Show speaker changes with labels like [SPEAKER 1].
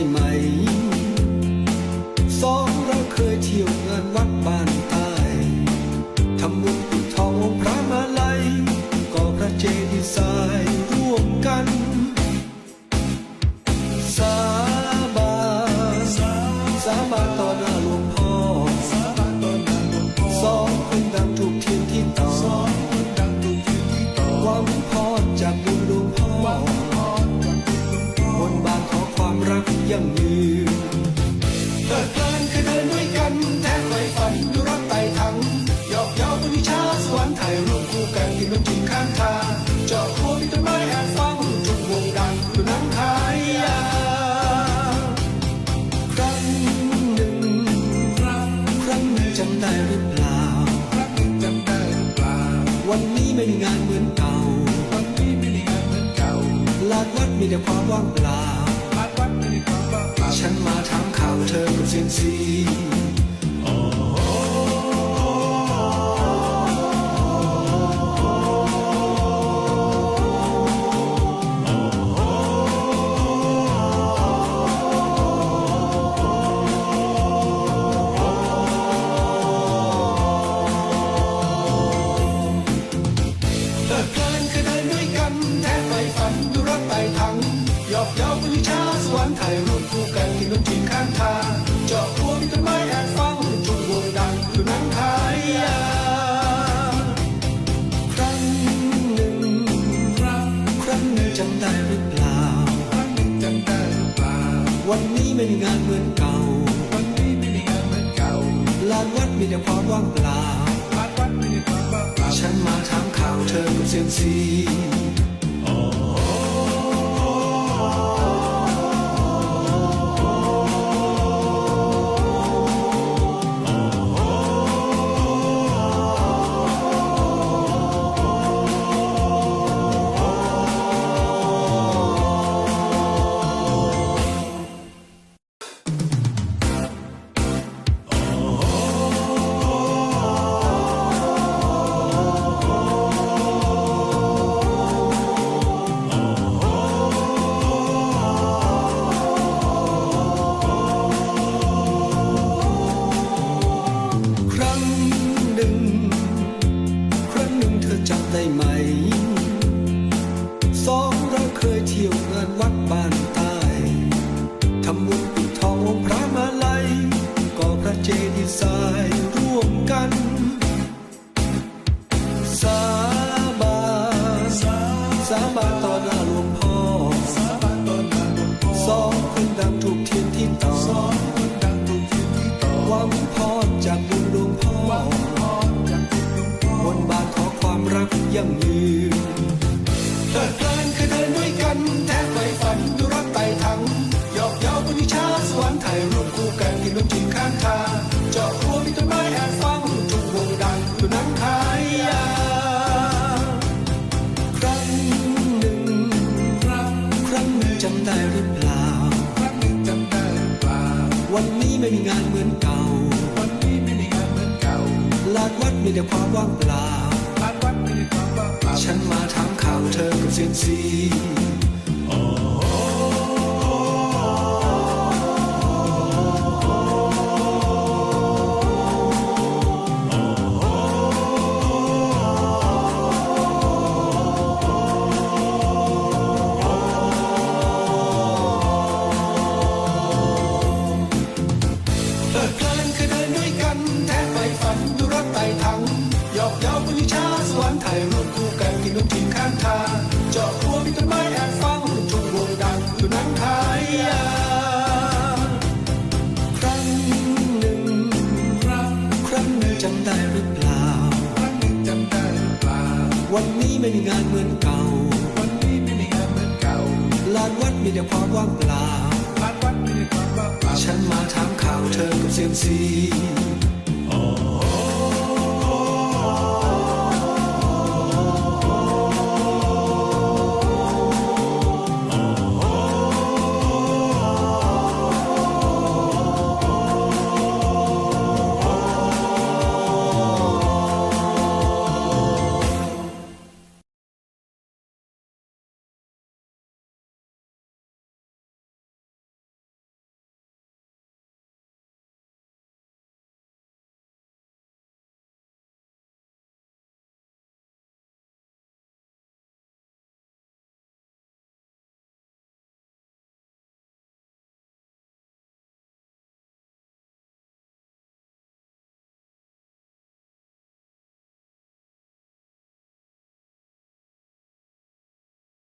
[SPEAKER 1] My. ลิดินคือเดินด้วยกันแท้ไฟฝันดูรักไต่ทังยอกย้าบนวิชาสวรรค์ถ่ายรูปคู่กันกินนมจีนข้างทางเจาะหัวพิจารณาแอบฟังจุดวงดังดูน้ำขายาครั้งหนึ่งครั้งหนึ่งจำได้หรือเปล่า วันนี้ไม่มีงานเหมือนเก่าลาต่ความว่างเปล่าลาดวั
[SPEAKER 2] ดมีแต่ความว่าง
[SPEAKER 1] เปล่า ฉันมาถามข่าวเธอกับเซียนสี งานเหมือนเก่า วัน
[SPEAKER 2] นี้ไม่มีงานเหมือนเก่า
[SPEAKER 1] ลานวัดมีแต่ความว่างเปล่าลานว
[SPEAKER 2] ัดมีแต่ความว่าง
[SPEAKER 1] เปล่า ฉันมาถามข่าวเธอกับเซียนซี บ้านใต้ทำบุญปิดทององค์พระมาลัยก่อพระเจดีย์ทรายร่วมกัน สาบานสาบานต่อหน้าหลวงพ่อสาบา
[SPEAKER 2] นตอนนาหลวงพ
[SPEAKER 1] ่อสองคนดังถูกเทียนที่ต่อสองคนดัง
[SPEAKER 2] ถูกเทียนที่ต่อ
[SPEAKER 1] หวังพรจากบุญหลวงพ่อหวังพรจากคุณหลวงพ่อบนบานขอความรักยั่งยืน สวรรค์ถ่ายรูปคู่กันกินนมจีนข้างทางเจาะครัวมีต้นไม้แอบฟังทุกวงดังดูหนังขายยาครั้งหนึ่งครั้งครั้งหนึ่งจำได้หรือเปล่า ครั้งห
[SPEAKER 2] นึ่งจำได้หรือเปล่า
[SPEAKER 1] วันนี้ไม่มีงานเหมือนเก่า วัน
[SPEAKER 2] นี้ไม่ได้งานเหมือนเก่า
[SPEAKER 1] ลานวัดมีแต่ความว่างเปล่าลานวั
[SPEAKER 2] ดม่ได้ความว่าง
[SPEAKER 1] เปล่า ฉันมาถามข่าวเธอกับเซียนซี วันนี้ไม่มีงานเหมือนเก่า วัน
[SPEAKER 2] นี้ไม่ได้งานเหมือนเก่า
[SPEAKER 1] ลานวัดมีแต่ความว่างเปล่าลานวัดไ
[SPEAKER 2] ม่ได้ความว่า
[SPEAKER 1] งเปล่า ฉันมาถามข่าวเธอกับเซียนซี